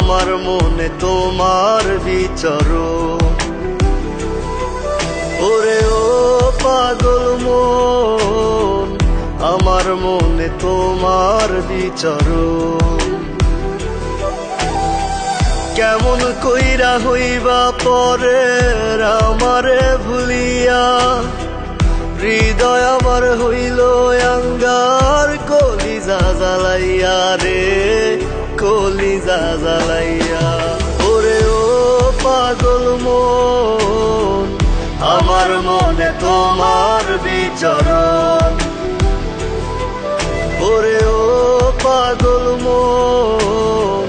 মনে তোমার বিচর ওরে ও পাগল মন, আমার মনে তোমার বিচর কেমন কইরা হইবা পরে আমারে ভুলিয়া, হৃদয় আমার হইল অঙ্গার কলিজা জ্বালাইয়া রে। কলিজা জ্বালাইয়া ওরে ও পাগল মন, আমার মনে তোমার বিচরণ। ওরে ও পাগল মন,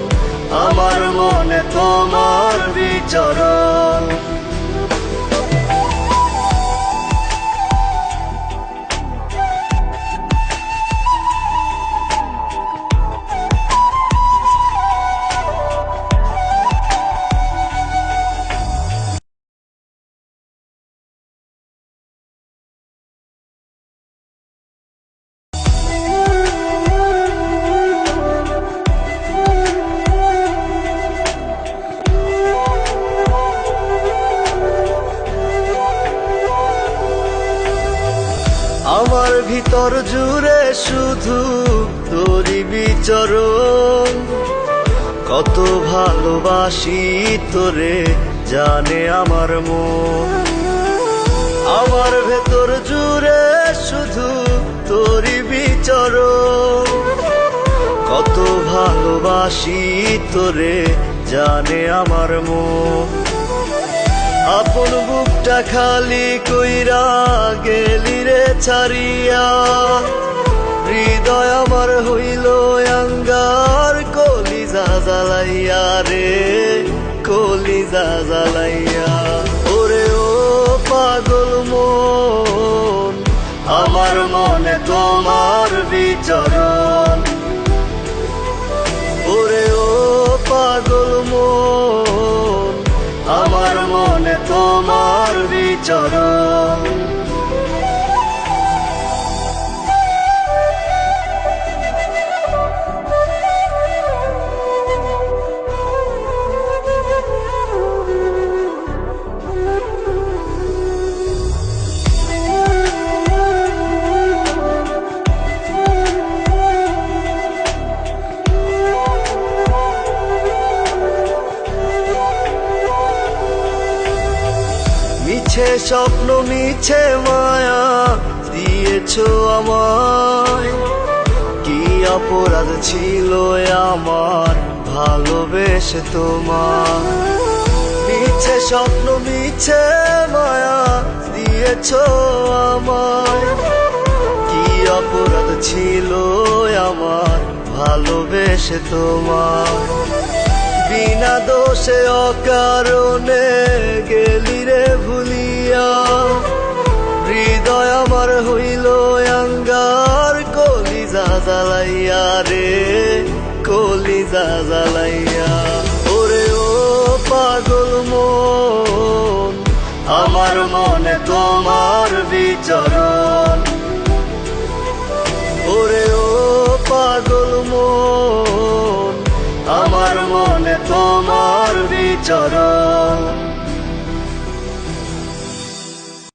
আমার মনে তোমার বিচরণ। আমার ভিতর জুড়ে শুধু তোরই বিচরণ। কত ভালোবাসি তোরে, জানে আমার মন। আমার ভেতর জুড়ে শুধু তোরই বিচরণ। কত ভালোবাসি তোরে, জানে আমার মন। আপন বুকটা খালি কইরা গেলি ছাড়িয়া হৃদয় আমার হইল, অঙ্গার কলিজা জ্বালাইয়া রে, কলিজা জ্বালাইয়া। ওরে ও পাগল মন, আমার মনে তোমার বিচরণ। ওরে ও পাগল মন মিছে স্বপ্ন মিছে মায়া দিয়েছ আমায়। কি অপরাধ ছিল আমার ভালোবেসে তোমার মিছে স্বপ্ন, মিছে মায়া দিয়েছ আমায়। কি অপরাধ ছিল আমার ভালোবেসে তোমার বিনা দোষে অকারণে গেলি রে আমার হইল অঙ্গার কলিজা জ্বালাইয়া রে, কলিজা জ্বালাইয়া। ওরে ও পাগল মন, আমার মনে তোমার বিচরণ। ওরে ও পাগল মন, আমার মনে তোমার বিচরণ।